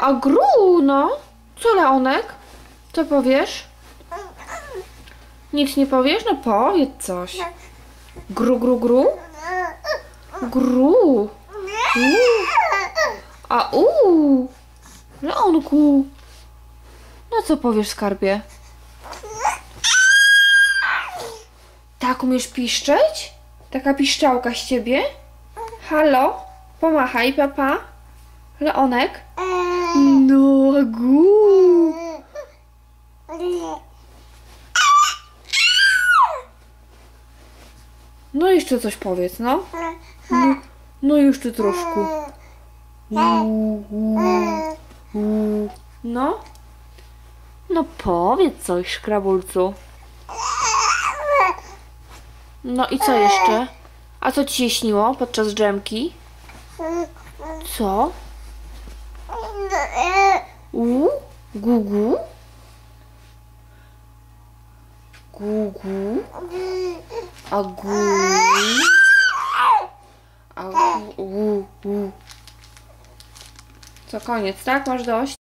A gru, no. Co, Leonek? Co powiesz? Nic nie powiesz? No powiedz coś. Gru, gru, gru? Gru. A u. Leonku. No co powiesz, skarbie? Tak umiesz piszczeć? Taka piszczałka z ciebie? Halo? Pomachaj, papa. Leonek? No, gu. No jeszcze coś powiedz, no. No, no jeszcze troszkę. No. No powiedz coś, szkrabulcu. No i co jeszcze? A co ci się śniło podczas drzemki? Co? U? Gugu? Gugu? A gu? A gu? Co, koniec, tak? Masz dość?